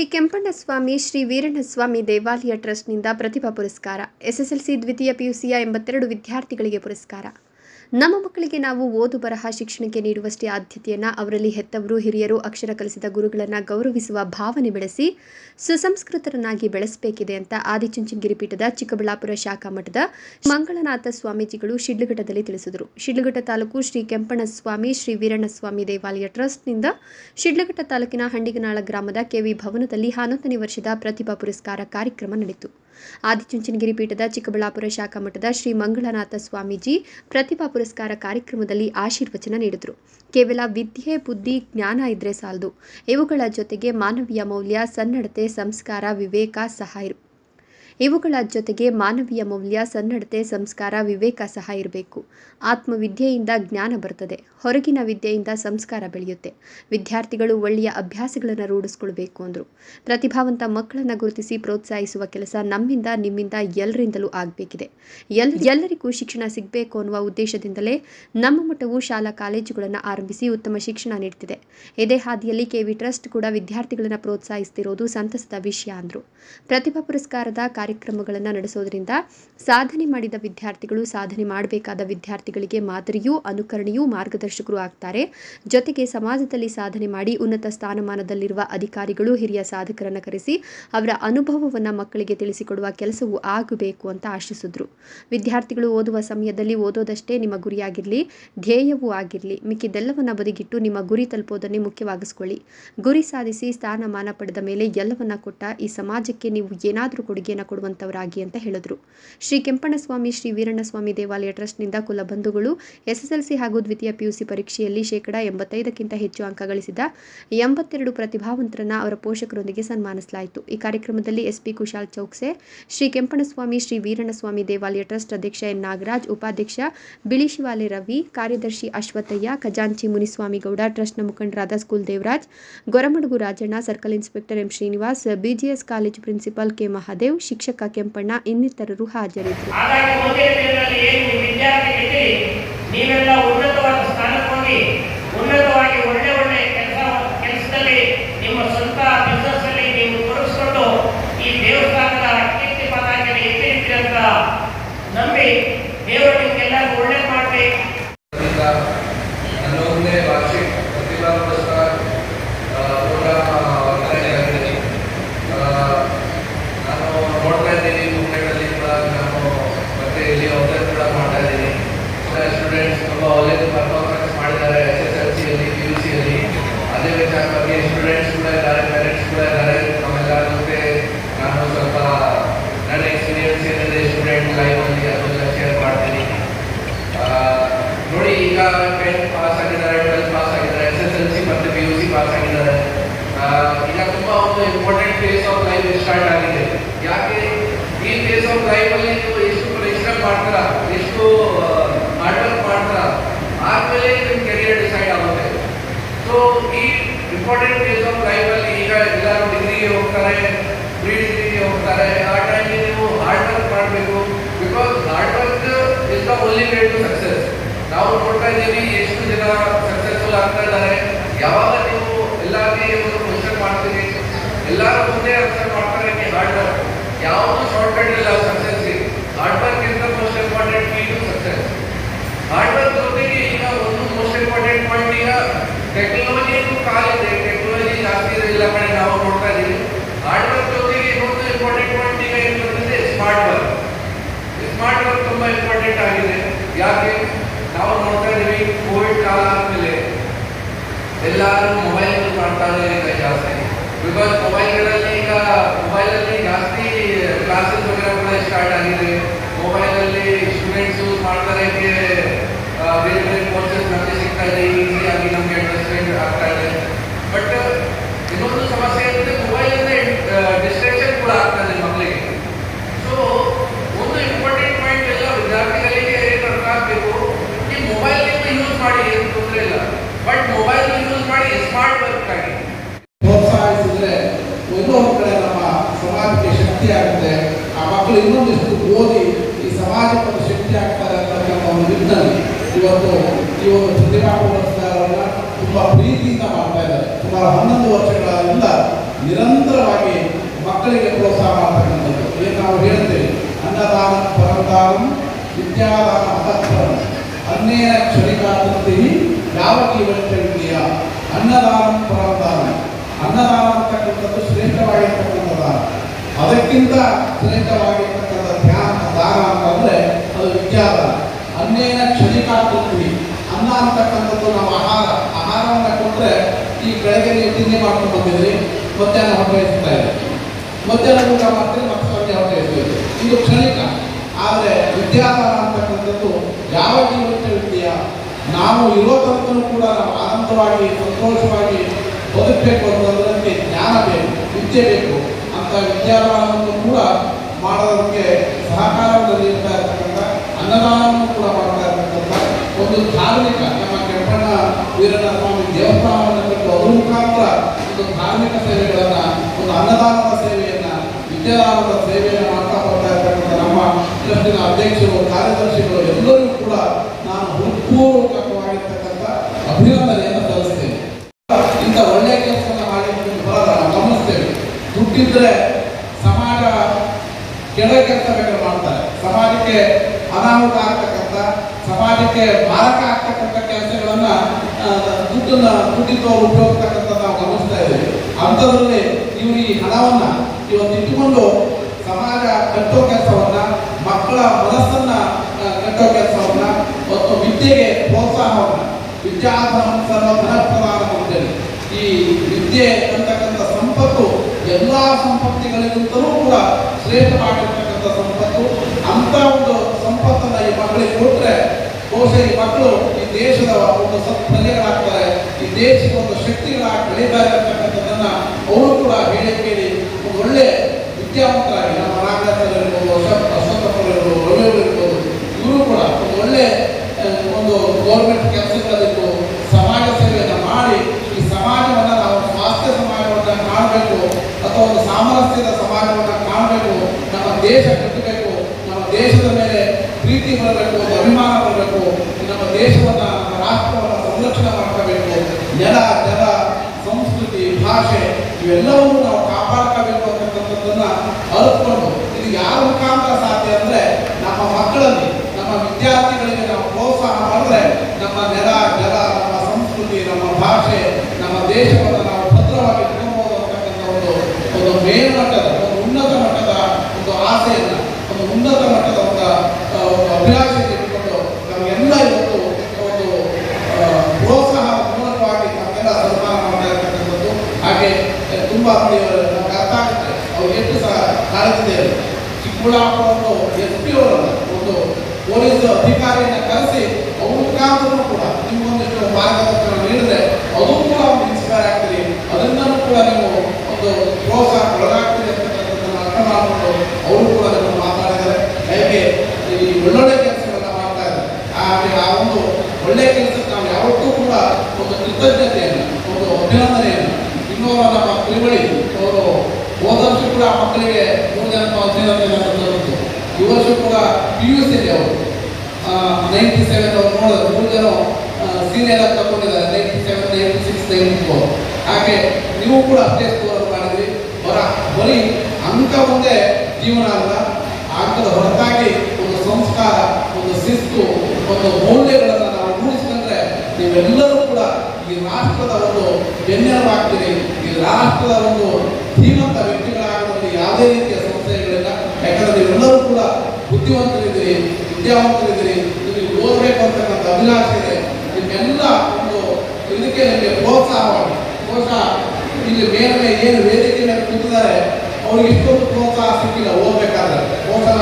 ಶ್ರೀ ಕೆಂಪಣ್ಣಸ್ವಾಮಿ ಶ್ರೀ ವೀರಣ್ಣಸ್ವಾಮಿ ದೇವಾಲಯ ಟ್ರಸ್ಟ್ನಿಂದ ಪ್ರತಿಭಾ ಪುರಸ್ಕಾರ ಎಸ್ಎಸ್ಎಲ್ಸಿ ದ್ವಿತೀಯ ಪಿಯುಸಿಯ ಎಂಬತ್ತೆರಡು ವಿದ್ಯಾರ್ಥಿಗಳಿಗೆ ಪುರಸ್ಕಾರ. ನಮ್ಮ ಮಕ್ಕಳಿಗೆ ನಾವು ಓದು ಬರಹ ಶಿಕ್ಷಣಕ್ಕೆ ನೀಡುವಷ್ಟೇ ಆದ್ಯತೆಯನ್ನು ಅವರಲ್ಲಿ ಹೆತ್ತವರು, ಹಿರಿಯರು, ಅಕ್ಷರ ಕಲಿಸಿದ ಗುರುಗಳನ್ನು ಗೌರವಿಸುವ ಭಾವನೆ ಬೆಳೆಸಿ ಸುಸಂಸ್ಕೃತರನ್ನಾಗಿ ಬೆಳೆಸಬೇಕಿದೆ ಅಂತ ಆದಿಚುಂಚನಗಿರಿ ಪೀಠದ ಚಿಕ್ಕಬಳ್ಳಾಪುರ ಶಾಖಾ ಮಠದ ಮಂಗಳನಾಥ ಸ್ವಾಮೀಜಿಗಳು ಶಿಡ್ಲಘಟ್ಟದಲ್ಲಿ ತಿಳಿಸಿದರು. ಶಿಡ್ಲಘಟ್ಟ ತಾಲೂಕು ಶ್ರೀ ಕೆಂಪಣ್ಣಸ್ವಾಮಿ, ಶ್ರೀ ವೀರಣ್ಣಸ್ವಾಮಿ ದೇವಾಲಯ ಟ್ರಸ್ಟ್ನಿಂದ ಶಿಡ್ಲಘಟ್ಟ ತಾಲೂಕಿನ ಹಂಡಿಗನಾಳ ಗ್ರಾಮದ ಕೆವಿ ಭವನದಲ್ಲಿ ಹನ್ನೊಂದನೇ ವರ್ಷದ ಪ್ರತಿಭಾ ಪುರಸ್ಕಾರ ಕಾರ್ಯಕ್ರಮ ನಡೆಯಿತು. ಆದಿಚುಂಚನಗಿರಿ ಪೀಠದ ಚಿಕ್ಕಬಳ್ಳಾಪುರ ಶಾಖಾ ಮಠದ ಶ್ರೀ ಮಂಗಳನಾಥ ಸ್ವಾಮೀಜಿ ಪ್ರತಿಭಾ ಪುರಸ್ಕಾರ ಕಾರ್ಯಕ್ರಮದಲ್ಲಿ ಆಶೀರ್ವಚನ ನೀಡಿದರು. ಕೇವಲ ವಿದ್ಯೆ, ಬುದ್ಧಿ, ಜ್ಞಾನ ಇದ್ರೆ ಸಾಲದು. ಇವುಗಳ ಜೊತೆಗೆ ಮಾನವೀಯ ಮೌಲ್ಯ, ಸನ್ನಡತೆ, ಸಂಸ್ಕಾರ, ವಿವೇಕ ಸಹ ಇವುಗಳ ಜೊತೆಗೆ ಮಾನವೀಯ ಮೌಲ್ಯ, ಸನ್ನಡತೆ, ಸಂಸ್ಕಾರ, ವಿವೇಕ ಸಹ ಇರಬೇಕು. ಆತ್ಮವಿದ್ಯೆಯಿಂದ ಜ್ಞಾನ ಬರ್ತದೆ ಹೊರಗಿನ ವಿದ್ಯೆಯಿಂದ ಸಂಸ್ಕಾರ ಬೆಳೆಯುತ್ತೆ. ವಿದ್ಯಾರ್ಥಿಗಳು ಒಳ್ಳೆಯ ಅಭ್ಯಾಸಗಳನ್ನು ರೂಢಿಸ್ಕೊಳ್ಬೇಕು ಅಂದರು. ಪ್ರತಿಭಾವಂತ ಮಕ್ಕಳನ್ನು ಗುರುತಿಸಿ ಪ್ರೋತ್ಸಾಹಿಸುವ ಕೆಲಸ ನಮ್ಮಿಂದ, ನಿಮ್ಮಿಂದ ಎಲ್ಲರಿಂದಲೂ ಆಗಬೇಕಿದೆ. ಎಲ್, ಎಲ್ಲರಿಗೂ ಶಿಕ್ಷಣ ಸಿಗಬೇಕು ಅನ್ನುವ ಉದ್ದೇಶದಿಂದಲೇ ನಮ್ಮ ಮಠವು ಶಾಲಾ ಕಾಲೇಜುಗಳನ್ನು ಆರಂಭಿಸಿ ಉತ್ತಮ ಶಿಕ್ಷಣ ನೀಡುತ್ತಿದೆ ಇದೇ ಹಾದಿಯಲ್ಲಿ ಕೆವಿ ಟ್ರಸ್ಟ್ ಕೂಡ ವಿದ್ಯಾರ್ಥಿಗಳನ್ನು ಪ್ರೋತ್ಸಾಹಿಸುತ್ತಿರುವುದು ಸಂತಸದ ವಿಷಯ ಅಂದರು. ಪ್ರತಿಭಾ ಪುರಸ್ಕಾರದ ಕಾರ್ಯಕ್ರಮಗಳನ್ನು ನಡೆಸೋದ್ರಿಂದ ಸಾಧನೆ ಮಾಡಿದ ವಿದ್ಯಾರ್ಥಿಗಳು, ಸಾಧನೆ ಮಾಡಬೇಕಾದ ವಿದ್ಯಾರ್ಥಿಗಳಿಗೆ ಮಾದರಿಯೂ, ಅನುಕರಣೆಯೂ ಮಾರ್ಗದರ್ಶಕರು ಆಗ್ತಾರೆ. ಜೊತೆಗೆ ಸಮಾಜದಲ್ಲಿ ಸಾಧನೆ ಮಾಡಿ ಉನ್ನತ ಸ್ಥಾನಮಾನದಲ್ಲಿರುವ ಅಧಿಕಾರಿಗಳು, ಹಿರಿಯ ಸಾಧಕರನ್ನು ಕರೆಸಿ ಅವರ ಅನುಭವವನ್ನು ಮಕ್ಕಳಿಗೆ ತಿಳಿಸಿಕೊಡುವ ಕೆಲಸವೂ ಆಗಬೇಕು ಅಂತ ಆಶಿಸಿದ್ರು. ವಿದ್ಯಾರ್ಥಿಗಳು ಓದುವ ಸಮಯದಲ್ಲಿ ಓದೋದಷ್ಟೇ ನಿಮ್ಮ ಗುರಿಯಾಗಿರಲಿ, ಧ್ಯೇಯವೂ ಆಗಿರಲಿ. ಮಿಕ್ಕಿದ್ದೆಲ್ಲವನ್ನ ಬದಿಗಿಟ್ಟು ನಿಮ್ಮ ಗುರಿ ತಲುಪೋದನ್ನೇ ಮುಖ್ಯವಾಗಿಸ್ಕೊಳ್ಳಿ. ಗುರಿ ಸಾಧಿಸಿ ಸ್ಥಾನಮಾನ ಪಡೆದ ಮೇಲೆ ಎಲ್ಲವನ್ನ ಕೊಟ್ಟ ಈ ಸಮಾಜಕ್ಕೆ ನೀವು ಏನಾದರೂ ಕೊಡುಗೆಯನ್ನು ಕೊಡುವಂಥವರಾಗಿ ಅಂತ ಹೇಳಿದ್ರು. ಶ್ರೀ ಕೆಂಪಣ್ಣಸ್ವಾಮಿ, ಶ್ರೀ ವೀರಣ್ಣಸ್ವಾಮಿ ದೇವಾಲಯ ಟ್ರಸ್ಟ್ನಿಂದ ಕುಲಬಂಧುಗಳು ಎಸ್ಎಸ್ಎಲ್ಸಿ ಹಾಗೂ ದ್ವಿತೀಯ ಪಿಯುಸಿ ಪರೀಕ್ಷೆಯಲ್ಲಿ ಶೇಕಡಾ ಎಂಬತ್ತೈದಕ್ಕಿಂತ ಹೆಚ್ಚು ಅಂಕ ಗಳಿಸಿದ ಎಂಬತ್ತೆರಡು ಪ್ರತಿಭಾವಂತರನ್ನ ಅವರ ಪೋಷಕರೊಂದಿಗೆ ಸನ್ಮಾನಿಸಲಾಯಿತು. ಈ ಕಾರ್ಯಕ್ರಮದಲ್ಲಿ ಎಸ್ಪಿ ಕುಶಾಲ್ ಚೌಕ್ಸೆ, ಶ್ರೀ ಕೆಂಪಣ್ಣಸ್ವಾಮಿ, ಶ್ರೀ ವೀರಣ್ಣಸ್ವಾಮಿ ದೇವಾಲಯ ಟ್ರಸ್ಟ್ ಅಧ್ಯಕ್ಷ ಎನ್ ನಾಗರಾಜ್, ಉಪಾಧ್ಯಕ್ಷ ಬಿಳಿಶಿವಾಲೆ ರವಿ, ಕಾರ್ಯದರ್ಶಿ ಅಶ್ವಥಯ್ಯ, ಖಜಾಂಚಿ ಮುನಿಸ್ವಾಮಿಗೌಡ, ಟ್ರಸ್ಟ್ನ ಮುಖಂಡರಾದ school Devaraj, Goramadugu Rajanna, circle inspector M Srinivas, BGS college principal K Mahadev ಶಿಕ್ಷಕ ಕೆಂಪಣ್ಣ ಇನ್ನಿತರರು ಹಾಜರಿದ್ದರು. ಹಾಗಾಗಿ ಒಂದೇ ದಿನದಲ್ಲಿ ಏನು ನೀವು ವಿದ್ಯಾರ್ಥಿಗಳಿಗೆ ನೀವೆಲ್ಲ ಉನ್ನತವಾದ ಸ್ಥಾನಕ್ಕೆ ಹೋಗಿ ಉನ್ನತವಾಗಿ ಒಳ್ಳೆ ಒಳ್ಳೆ ಕೆಲಸ ಕೆಲಸದಲ್ಲಿ ನಿಮ್ಮ ಸ್ವಂತ ಬಿಸ್ನೆಸ್ ಅಲ್ಲಿ ನೀವು ತೊಡಗಿಸ್ಕೊಂಡು ಈ ದೇವಸ್ಥಾನದ ಕೀರ್ತಿ ಪತಾಕೆಯನ್ನು ಎತ್ತಿರ್ತೀರಿ ಅಂತ ನಂಬಿ ದೇವರು ನಿಮ್ಗೆಲ್ಲರಿಗೂ ಒಳ್ಳೆ ಮಾಡಬೇಕು ಈಗ ಹನ್ನೊಂದನೇ ವಾರ್ಷಿಕ ಪ್ರತಿಭಾ ಪುರಸ್ಕಾರ ಪ್ರೋಗ್ರಾಮ್ ಆರ್ಗನೈಸ್ ಆಗಿದೆ ಆ, ನಾನು ನೋಡ್ತಾ ಇದ್ದೀನಿ ಮುಖಂಡರಲ್ಲಿ ಕೂಡ ನಾನು ಮತ್ತೆ ಇಲ್ಲಿ ಅಬ್ಸರ್ವ್ ಕೂಡ ಮಾಡ್ತಾ ಇದ್ದೀನಿ ಸ್ಟೂಡೆಂಟ್ಸ್ ತುಂಬ ಒಳ್ಳೆಯ ಪರ್ಫಾರ್ಮೆನ್ಸ್ ಮಾಡಿದ್ದಾರೆ ಎಸ್ ಎಸ್ ಎಲ್ ಸಿಯಲ್ಲಿ ಪಿ ಯು ಸಿಯಲ್ಲಿ ಅದೇ ವಿಚಾರವಾಗಿ ಸ್ಟೂಡೆಂಟ್ಸ್ ಕೂಡ ಇದ್ದಾರೆ ಪೇರೆಂಟ್ಸ್ ಕೂಡ ಇದ್ದಾರೆ ನಮ್ಮೆಲ್ಲರ ಜೊತೆ ನಾನು ಸ್ವಲ್ಪ ನನ್ನ ಎಕ್ಸ್ಪೀರಿಯನ್ಸ್ ಏನಿದೆ ಸ್ಟೂಡೆಂಟ್ ಲೈಫಲ್ಲಿ ಅದೆಲ್ಲ ಶೇರ್ ಮಾಡ್ತೀನಿ ಆ, ನೋಡಿ ಈಗ ಟೆಂತ್ ಪಾಸ್ ಆಗಿದ್ದಾರೆ ಟ್ವೆಲ್ತ್ ಪಾಸ್ ಆಗಿದ್ದಾರೆ ಎಸ್ ಎಸ್ ಎಲ್ ಸಿ ಮತ್ತು ಪಿ ಯು ಸಿ ಪಾಸ್ ಆಗಿದ್ದಾರೆ ಆ, ಈಗ ತುಂಬಾ ಒಂದು important phase of life start ಆಗಿದೆ. ಯಾಕೆ ಈ ಫೇಸ್ ಆಫ್ ಲೈಫ್ ಅಲ್ಲಿ ನೀವು ಎಷ್ಟು ಪರಿಶ್ರಮ ಮಾಡ್ತೀರಾ, ಎಷ್ಟು ಹಾರ್ಡ್ ವರ್ಕ್ ಮಾಡ್ತೀರಾ, ಆದ್ಮೇಲೆ ನಿಮ್ಮ ಕೆರಿಯರ್ ಡಿಸೈಡ್ ಆಗುತ್ತೆ. ಸೊ ಈ ಇಂಪಾರ್ಟೆಂಟ್ ಫೇಸ್ ಆಫ್ ಲೈಫ್ ಅಲ್ಲಿ ಈಗ ಎಲ್ಲರೂ ಡಿಗ್ರಿಗೆ ಹೋಗ್ತಾರೆ ಪ್ರೀ ಡಿಗ್ರಿಗೆ ಹೋಗ್ತಾರೆ, ಆ ಟೈಮಲ್ಲಿ ನೀವು ಹಾರ್ಡ್ ವರ್ಕ್ ಮಾಡಬೇಕು. Because hard work is the only way to success ನಾವು ನೋಡ್ತಾ ಇದ್ದೀವಿ, ಎಷ್ಟು ಜನ ಸಕ್ಸಸ್ಫುಲ್ ಆಗ್ತಾ ಇದ್ದಾರೆ. ಯಾವಾಗ ನೀವು ಎಲ್ಲರಿಗೆ ಒಂದು ಕ್ವಶನ್ ಮಾಡ್ತೀರಿ ಎಲ್ಲರೂ ಮುಂದೆ ಆನ್ಸರ್ ಮಾಡ್ತಾರೆ ಹಾರ್ಡ್ ವರ್ಕ್ ಯಾವುದು ಶಾರ್ಟ್ ಕಟ್ ಇಲ್ಲ ಸಕ್ಸಸ್ಗೆ hard work is the most important key to success hard work ಜೊತೆಗೆ ಈಗ ಒಂದು ಮೋಸ್ಟ್ ಇಂಪಾರ್ಟೆಂಟ್ ಪಾಯಿಂಟ್ ಈಗ ಟೆಕ್ನಾಲಜಿ ಕಾಲಿದೆ. ಟೆಕ್ನಾಲಜಿ ಜಾಸ್ತಿ ಇದೆ ಎಲ್ಲ ಕಡೆ ನಾವು ನೋಡ್ತಾ ಇದ್ದೀವಿ ಹಾರ್ಡ್ ವರ್ಕ್ ಜೊತೆಗೆ ಇನ್ನೊಂದು ಇಂಪಾರ್ಟೆಂಟ್ ಪಾಯಿಂಟ್ ಈಗ ಏನು ಬಂದಿದೆ? ಸ್ಮಾರ್ಟ್ ವರ್ಕ್ ಸ್ಮಾರ್ಟ್ ವರ್ಕ್ ತುಂಬಾ ಇಂಪಾರ್ಟೆಂಟ್ ಆಗಿದೆ. ಯಾಕೆ? ನಾವು ನೋಡ್ತಾ ಇದ್ದೀವಿ ಕೋವಿಡ್ ಕಾಲ ಆದ್ಮೇಲೆ ಎಲ್ಲರೂ ಮೊಬೈಲ್ ಮಾಡ್ತಾರೆ ಈಗ ಜಾಸ್ತಿ ಬಿಕಾಸ್ ಮೊಬೈಲ್ಗಳಲ್ಲಿ ಈಗ ಮೊಬೈಲಲ್ಲಿ ಜಾಸ್ತಿ ಕ್ಲಾಸಸ್ ವಗೇರೆ ಕೂಡ ಸ್ಟಾರ್ಟ್ ಆಗಿದೆ. ಮೊಬೈಲಲ್ಲಿ ಸ್ಟೂಡೆಂಟ್ಸ್ ಮಾಡ್ತಾರೆ ಬೇರೆ ಬೇರೆ ಕೋರ್ಸಸ್ ನಮಗೆ ಸಿಗ್ತಾ ಇದೆ. ಈಸಿಯಾಗಿ ನಮಗೆ ಆಗ್ತಾ ಇದೆ. ಬಟ್ ಇನ್ನೊಂದು ಸಮಸ್ಯೆ ಅಂದರೆ ಮೊಬೈಲಿಂದ ಡಿಸ್ಟ್ರಾಕ್ಷನ್ ಕೂಡ ಆಗ್ತಾ ಇದೆ ಮಕ್ಕಳಿಗೆ ಸೊ ಒಂದು ಇಂಪಾರ್ಟೆಂಟ್ ಪಾಯಿಂಟ್ ಎಲ್ಲ ವಿದ್ಯಾರ್ಥಿಗಳಿಗೆ ಏನು ಅರ್ಥ ಆಗಬೇಕು ಈ ಮೊಬೈಲ್ ಯೂಸ್ ಮಾಡಿ ಏನು ತೊಂದರೆ ಇಲ್ಲ ಬಟ್ ಮೊಬೈಲ್ ಯೂಸ್ ಮಾಡಿ ಸ್ಮಾರ್ಟ್ ವರ್ಕ್ ಆಗಿ ಪ್ರೋತ್ಸಾಹಿಸಿದ್ರೆ ಎಲ್ಲೋ ಒಂದು ಕಡೆ ನಮ್ಮ ಸಮಾಜಕ್ಕೆ ಶಕ್ತಿ ಆಗುತ್ತೆ. ಆ ಮಕ್ಕಳು ಇನ್ನೊಂದಿಷ್ಟು ಓದಿ ಈ ಸಮಾಜಕ್ಕೆ ಶಕ್ತಿ ಆಗ್ತಾರೆ ಅಂತಕ್ಕಂಥ ಒಂದು ನಿಟ್ಟಿನಲ್ಲಿ ಇವತ್ತು ಈ ಒಂದು ಪ್ರತಿಭಾ ಪುರಸ್ಕಾರವನ್ನು ತುಂಬ ಪ್ರೀತಿಯಿಂದ ಮಾಡ್ತಾ ಇದ್ದಾರೆ. ಸುಮಾರು ಹನ್ನೊಂದು ವರ್ಷಗಳಿಂದ ನಿರಂತರ ನಿರಂತರವಾಗಿ ಮಕ್ಕಳಿಗೆ ಪ್ರೋತ್ಸಾಹ ಮಾಡ್ತಕ್ಕಂಥದ್ದು ಏನು ನಾವು ಹೇಳ್ತೇವೆ ಅನ್ನದಾನ ಪರಮದಾನಂ ವಿದ್ಯಾದಾನ ಮಹತ್ವಂ ಅನ್ನೇನ ಕ್ಷಣಿಕಾಕೃತಿ ಯಾವ ಜೀವನಕ್ರಿಯೆಯ ಅನ್ನದಾನ ಪರಂತಾನ ಅನ್ನದಾನ ಅಂತಕ್ಕಂಥದ್ದು ಶ್ರೇಷ್ಠವಾಗಿರ್ತಕ್ಕಂಥ ಅದಕ್ಕಿಂತ ಶ್ರೇಷ್ಠವಾಗಿರ್ತಕ್ಕಂಥ ಧ್ಯಾನ ದಾನ ಅಂತಂದ್ರೆ ಅದು ವಿಚಾರ ಅನ್ನೇನ ಕ್ಷಣಿಕಾಕೃತಿ ಅನ್ನ ಅಂತಕ್ಕಂಥದ್ದು ನಾವು ಆಹಾರ. ಆಹಾರವನ್ನು ಕೊಟ್ಟರೆ ಈ ಬೆಳಗ್ಗೆ ನೀವು ತಿಂಡಿ ಮಾಡ್ಕೊಂಡು ಬಂದಿದ್ರಿ ಮಧ್ಯಾಹ್ನ ಹೊಟ್ಟೆ ಇರ್ತಾ ಇದೆ. ಮಧ್ಯಾಹ್ನ ಊಟ ಮಾಡ್ತೀರಿ ಮತ್ತೆ ಸಂಜೆ ಹೊಟ್ಟೆ ಇರ್ತೀವಿ ಇದು ಕ್ಷಣಿಕ. ಆದರೆ ವಿದ್ಯಾದಾನ ಅಂತಕ್ಕಂಥದ್ದು ಯಾವ ಜೀವನ ವಿದ್ಯೆಯ ನಾವು ಇರೋ ತನಕನೂ ಕೂಡ ನಾವು ಆನಂದವಾಗಿ, ಸಂತೋಷವಾಗಿ ಬದುಕಬೇಕು ಅನ್ನೋದಕ್ಕೆ ಜ್ಞಾನ ಬೇಕು, ವಿದ್ಯೆ ಬೇಕು. ಅಂತ ವಿದ್ಯಾದಾನವನ್ನು ಕೂಡ ಮಾಡೋದಕ್ಕೆ ಸಹಕಾರವನ್ನು ನೀಡ್ತಾ ಇರ್ತಕ್ಕಂಥ ಅನ್ನದಾನವನ್ನು ಕೂಡ ಮಾಡ್ತಾ ಇರ್ತಕ್ಕಂಥ ಒಂದು ಧಾರ್ಮಿಕ ನಮ್ಮ ಕೆಂಪಣ್ಣ ವೀರಣ್ಣ ಸ್ವಾಮಿ ದೇವಸ್ಥಾನವನ್ನು ಕಟ್ಟು ಅದ್ರ ಮುಖಾಂತರ ಒಂದು ಧಾರ್ಮಿಕ ಸೇವೆಗಳನ್ನು, ಒಂದು ಅನ್ನದಾನದ ಸೇವೆಯನ್ನು ವಿದ್ಯಾದಾನದ ಸೇವೆಯನ್ನು ಮಾಡ್ತಾ ಬರ್ತಾ ಇರ್ತಕ್ಕಂಥ ನಮ್ಮ ಟ್ರಸ್ಟಿನ ಅಧ್ಯಕ್ಷರು, ಕಾರ್ಯದರ್ಶಿಗಳು ಎಲ್ಲರೂ ಕೂಡ ನಾನು ಹೃತ್ಪೂರ್ವಕವಾಗಿರ್ತಕ್ಕಂಥ ಅಭಿನಂದನೆಯನ್ನು ಸಲ್ಲಿಸ್ತೇನೆ ಇಂಥ ಒಳ್ಳೆಯ ಕೆಲಸವನ್ನು ಮಾಡಿ ಬರೋದ ನಾವು ಗಮನಿಸ್ತೇವೆ ದುಡ್ಡಿದ್ರೆ ಸಮಾಜ ಕೆಳ ಕೆಲಸ ಬೇಕಾದ್ರೆ ಮಾಡ್ತಾರೆ. ಸಮಾಜಕ್ಕೆ ಅನಾಹುತ ಆಗ್ತಕ್ಕಂಥ, ಸಮಾಜಕ್ಕೆ ಮಾರಕ ಆಗ್ತಕ್ಕಂಥ ಕೆಲಸಗಳನ್ನ ದುಡ್ಡನ್ನ ದುಡ್ಡಿದ್ದವರು ಉಪಯೋಗಿಸ್ತಕ್ಕಂಥ ನಾವು ಗಮನಿಸ್ತಾ ಇದ್ದೇವೆ. ಅಂಥದ್ರಲ್ಲಿ ಇವರು ಈ ಹಣವನ್ನ ಇವತ್ತು ಇಟ್ಟುಕೊಂಡು ಸಮಾಜ ಕಟ್ಟೋ ಕೆಲಸವನ್ನ, ಮಕ್ಕಳ ಮನಸ್ಸನ್ನ ಕಟ್ಟೋ ಕೆಲಸವನ್ನ, ಮತ್ತು ವಿದ್ಯೆಗೆ ಪ್ರೋತ್ಸಾಹವನ್ನ ವಿದ್ಯಾಧನ ಸರ್ವ ಈ ವಿದ್ಯೆ ಅಂತಕ್ಕಂಥ ಸಂಪತ್ತು ಎಲ್ಲ ಸಂಪತ್ತಿಗಳಿಗಿಂತಲೂ ಕೂಡ ಶ್ರೇಷ್ಠವಾಗಿರ್ತಕ್ಕಂಥ ಸಂಪತ್ತು ಅಂತ ಒಂದು ಸಂಪತ್ತನ್ನ ಈ ಮಕ್ಕಳಿಗೆ ಕೊಟ್ಟರೆ ಬಹುಶಃ ಈ ಮಕ್ಕಳು ಈ ದೇಶದ ಒಂದು ಸತ್ಪ್ರಜೆಗಳಾಗ್ತಾರೆ ಈ ದೇಶದ ಒಂದು ಶಕ್ತಿಗಳಾಗಿ ಬೆಳೀತಾರೆ ಅಂತಕ್ಕಂಥದ್ದನ್ನ ಅವರು ಕೂಡ ಹೇಳಿ ಕೇಳಿ ಒಂದು ಒಳ್ಳೆ ವಿದ್ಯಾವಂತರಾಗಿ ನಮ್ಮ ನಾಗರಾಜರಿರ್ಬೋದು ಅಶೋಕ್ ಅಶೋಕಪ್ಪರು ಇರ್ಬೋದು ರವಿಯವರು ಇರ್ಬೋದು ಇವರು ಕೂಡ ಒಂದು ಒಳ್ಳೆ ಒಂದು ಗೌರ್ಮೆಂಟ್ ಕೆಲಸಗಳಲ್ಲಿದ್ದು ಸಮಾಜ ಸೇವೆಯನ್ನು ಮಾಡಿ ಈ ಸಮಾಜವನ್ನು ನಾವು ಸ್ವಾಸ್ಥ್ಯ ಸಮಾಜವನ್ನು ಕಾಣಬೇಕು ಅಥವಾ ಒಂದು ಸಾಮರಸ್ಯದ ಸಮಾಜವನ್ನು ಕಾಣಬೇಕು ನಮ್ಮ ದೇಶ ಕಟ್ಟಬೇಕು ನಮ್ಮ ದೇಶದ ಮೇಲೆ ಪ್ರೀತಿ ಬರಬೇಕು ಒಂದು ಅಭಿಮಾನ ಬರಬೇಕು ನಮ್ಮ ದೇಶವನ್ನು ನಮ್ಮ ರಾಷ್ಟ್ರವನ್ನು ಸಂರಕ್ಷಣೆ ಮಾಡ್ಕೋಬೇಕು ನೆಲ ಜಲ ಸಂಸ್ಕೃತಿ ಭಾಷೆ ಇವೆಲ್ಲವನ್ನೂ ನಾವು ಕಾಪಾಡ್ಕೋಬೇಕು ಅರಿತುಕೊಂಡು ಇದು ಯಾರ ಮುಖಾಂತರ ಸಾಧ್ಯ ಅಂದ್ರೆ ನಮ್ಮ ಮಕ್ಕಳಲ್ಲಿ, ನಮ್ಮ ವಿದ್ಯಾರ್ಥಿಗಳಿಗೆ ನಾವು ಪ್ರೋತ್ಸಾಹ ಮಾಡಿದ್ರೆ ನಮ್ಮ ನೆಲ, ಜಲ, ನಮ್ಮ ಸಂಸ್ಕೃತಿ, ನಮ್ಮ ಭಾಷೆ, ನಮ್ಮ ದೇಶವನ್ನು ನಾವು ಭದ್ರವಾಗಿ ಇಟ್ಕೊಬಹುದು ಅಂತಕ್ಕಂಥ ಒಂದು ಒಂದು ಮೇಲ್ಮಟ್ಟದ, ಒಂದು ಉನ್ನತ ಮಟ್ಟದ ಒಂದು ಆಸೆಯನ್ನ, ಒಂದು ಉನ್ನತ ಮಟ್ಟದ ಒಂದು ಅಭಿಲಾಷೆಯನ್ನು ಇಟ್ಕೊಂಡು ನಮಗೆಲ್ಲ ಇವತ್ತು ಒಂದು ಪ್ರೋತ್ಸಾಹ ಮೂಲಕವಾಗಿ ನಮಗೆಲ್ಲ ಸನ್ಮಾನ ಮಾಡ್ತಾ ಇರ್ತಕ್ಕಂಥದ್ದು. ಹಾಗೆ ತುಂಬಾ ನೋಡಿ ಅವರು ನಮ್ಗೆ ಅರ್ಥ ಆಗುತ್ತೆ ಅವ್ರು ಎಷ್ಟು ಸಹ ಕಾಳಜಿದ್ದೇವೆ ಚಿಕ್ಕಬಳ್ಳಾಪುರವನ್ನು ಎಸ್ ಪಿ ಅವರನ್ನ ಒಂದು ಪೊಲೀಸ್ ಅಧಿಕಾರಿಯನ್ನ ಕರೆಸಿ, ಅವ್ರ ಮುಖಾಂತರ ಕೂಡ ನಿಮ್ಗೊಂದಿಷ್ಟು ಮಾರ್ಗದರ್ಶನ ನೀಡಿದ್ರೆ ಅದು ಕೂಡ ಒಂದು ಇನ್ಸ್ಪೈರ್ ಆಗ್ತೀರಿ. ಕೂಡ ನೀವು ಒಂದು ಪ್ರೋತ್ಸಾಹ ಒಳಗಾಗ್ತೀರಿ ಅಂತಕ್ಕಂಥದ್ದನ್ನು ಅರ್ಥ ಮಾಡಿಕೊಂಡು ಅವರು ಕೂಡ ನಿಮ್ಮ ಮಾತಾಡಿದ್ದಾರೆ. ಹೇಗೆ ಈ ಒಳ್ಳೊಳ್ಳೆ ಕೆಲಸಗಳನ್ನ ಮಾಡ್ತಾ ಇದ್ದಾರೆ ಆ ಒಂದು ಒಳ್ಳೆ ಕೆಲಸಕ್ಕೆ ನಾವು ಯಾವತ್ತೂ ಕೂಡ ಒಂದು ಕೃತಜ್ಞತೆಯನ್ನು, ಒಂದು ಅಭಿನಂದನೆಯನ್ನು ಇನ್ನೊಬ್ಬ ನಮ್ಮ ತಿಳುವಳಿ ಅವರು ಹೋದ ಕೂಡ ಮಕ್ಕಳಿಗೆ ಮೂರು ಜನ ಅಭಿನಂದನೆಯನ್ನು ತಲುಪಿತು ಈ ವರ್ಷ ಕೂಡ ಪಿ ಯು ಸಿ ಅವರು ನೈಂಟಿ ಸೆವೆನ್ ಅವ್ರು ನೋಡಿದ್ರೆ ಮೂರು ಜನ ಸೀನಿಯರ್ ಆಗಿ ತಗೊಂಡಿದ್ದಾರೆ. Ninety seven ninety six ninety four ಹಾಗೆ ನೀವು ಕೂಡ ಅಷ್ಟೇ ಸ್ಕೋರ್ ಮಾಡಿದ್ರಿ. ಹೊರ ಬರೀ ಅಂಕ ಮುಂದೆ ಜೀವನ ಅಲ್ಲ. ಅಂಕದ ಹೊರತಾಗಿ ಒಂದು ಸಂಸ್ಕಾರ, ಒಂದು ಶಿಸ್ತು, ಒಂದು ಮೌಲ್ಯಗಳನ್ನು ನಾವು ರೂಢಿಸ್ಕೊಂಡ್ರೆ ನೀವೆಲ್ಲರೂ ಈ ರಾಷ್ಟ್ರದ ಒಂದು ಬೆನ್ನೆಲುಬಾಗ್ತೀರಿ ಈ ರಾಷ್ಟ್ರದ ಒಂದು ಧೀಮಂತ ವ್ಯಕ್ತಿಗಳಾಗುವಂತಹ ಯಾವುದೇ ರೀತಿಯ ಸಂಸ್ಥೆಗಳಿಲ್ಲ ಯಾಕಂದ್ರೆ ನೀವೆಲ್ಲರೂ ಕೂಡ ಬುದ್ಧಿವಂತರಿದ್ದೀರಿ, ವಿದ್ಯಾವಂತರಿದ್ದೀರಿ. ನಿಮಗೆ ಓದಬೇಕು ಅಂತಕ್ಕಂಥ ಅಭಿಲಾಷೆ ಇದೆ. ನಿಮ್ಮೆಲ್ಲ ಒಂದು ಇದಕ್ಕೆ ನಿಮಗೆ ಪ್ರೋತ್ಸಾಹ ಪ್ರೋತ್ಸಾಹ ಇಲ್ಲಿ ಮೇಲೆ ಏನು ವೇದಿಕೆ ಮೇಲೆ ಕೂತಿದ್ದಾರೆ, ಅವ್ರಿಗೆ ಇಷ್ಟೊಂದು ಪ್ರೋತ್ಸಾಹ ಸಿಕ್ಕಿಲ್ಲ ಓದಬೇಕಾದ್ರೆ. ಬಹುಶಃ